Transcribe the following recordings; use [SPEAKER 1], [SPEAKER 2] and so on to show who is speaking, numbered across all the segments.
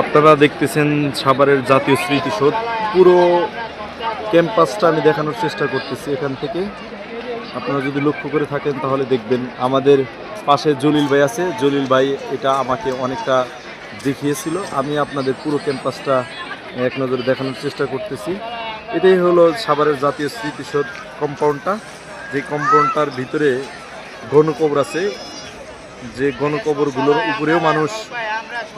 [SPEAKER 1] আপনারা দেখতেছেন সাভারের জাতীয় স্মৃতিসৌধ। পুরো ক্যাম্পাসটা আমি দেখানোর চেষ্টা করতেছি এখান থেকে। আপনারা যদি লক্ষ্য করে থাকেন তাহলে দেখবেন আমাদের পাশে জলিল ভাই আছে। জলিল ভাই এটা আমাকে অনেকটা দেখিয়েছিল। আমি আপনাদের পুরো ক্যাম্পাসটা এক নজরে দেখানোর চেষ্টা করতেছি। এটাই হলো সাভারের জাতীয় স্মৃতিসৌধ কম্পাউন্ডটা। যে কম্পাউন্ডটার ভিতরে গণকবর আছে। যে গণকবরগুলোর উপরেও মানুষ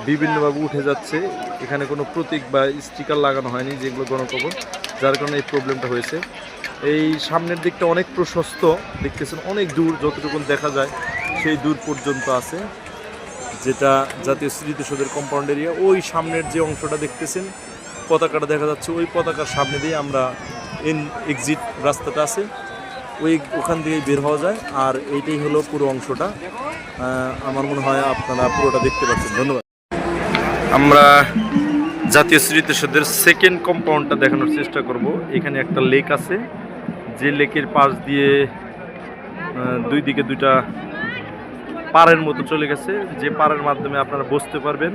[SPEAKER 1] বিভিন্নভাবে উঠে যাচ্ছে। এখানে কোনো প্রতীক বা স্টিকার লাগানো হয়নি, যেগুলো গণকবর, যার কারণে এই প্রবলেমটা হয়েছে। এই সামনের দিকটা অনেক প্রশস্ত, দেখতেছেন অনেক দূর যতটুকু দেখা যায়, সেই দূর পর্যন্ত আছে। যেটা জাতীয় স্মৃতিসৌধের কম্পাউন্ড এরিয়া ওই সামনের যে অংশটা দেখতেছেন, পতাকাটা দেখা যাচ্ছে, ওই পতাকার সামনে দিয়ে আমরা ইন এক্সিট রাস্তাটা আছে। ওই ওখান দিয়েই বের হওয়া যায়, আর এইটাই হলো পুরো অংশটা। আমার মনে হয় আপনারা পুরোটা দেখতে পাচ্ছেন। ধন্যবাদ। আমরা জাতীয় স্মৃতিসৌধের সেকেন্ড কম্পাউন্ডটা দেখানোর চেষ্টা করব। এখানে একটা লেক আছে। যে লেকের পাশ দিয়ে দুই দিকে দুইটা পাড়ের মতো চলে গেছে। যে পাড়ের মাধ্যমে আপনারা বসতে পারবেন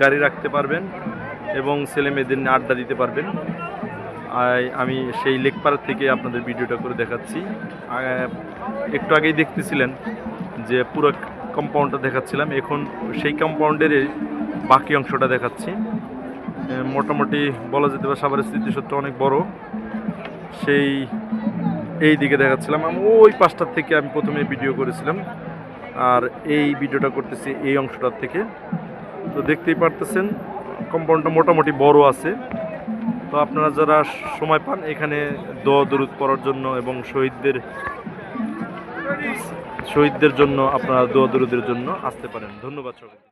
[SPEAKER 1] গাড়ি রাখতে পারবেন এবং ছেলে মেয়েদের নিয়ে আড্ডা দিতে পারবেন। আমি সেই লেক পাড় থেকে আপনাদের ভিডিওটা করে দেখাচ্ছি। একটু আগেই দেখতেছিলেন যে পুরো কম্পাউন্ডটা দেখাচ্ছিলাম। এখন সেই কম্পাউন্ডের বাকি অংশটা দেখাচ্ছি। মোটামুটি বলা যেতে পারে সাভারের স্মৃতিসৌধটা অনেক বড়। সেই, এই দিকে দেখাচ্ছিলাম। আমি ওই পাশটার থেকে আমি প্রথমে ভিডিও করেছিলাম। আর এই ভিডিওটা করতেছি এই অংশটার থেকে। তো দেখতেই পারতেছেন কম্পাউন্ডটা মোটামুটি বড় আছে। তো আপনারা যারা সময় পান এখানে দোয়া দরুদ পড়ার জন্য এবং শহীদদের শহীদদের জন্য আপনারা দোয়া দরুদের জন্য আসতে পারেন। ধন্যবাদ সবাই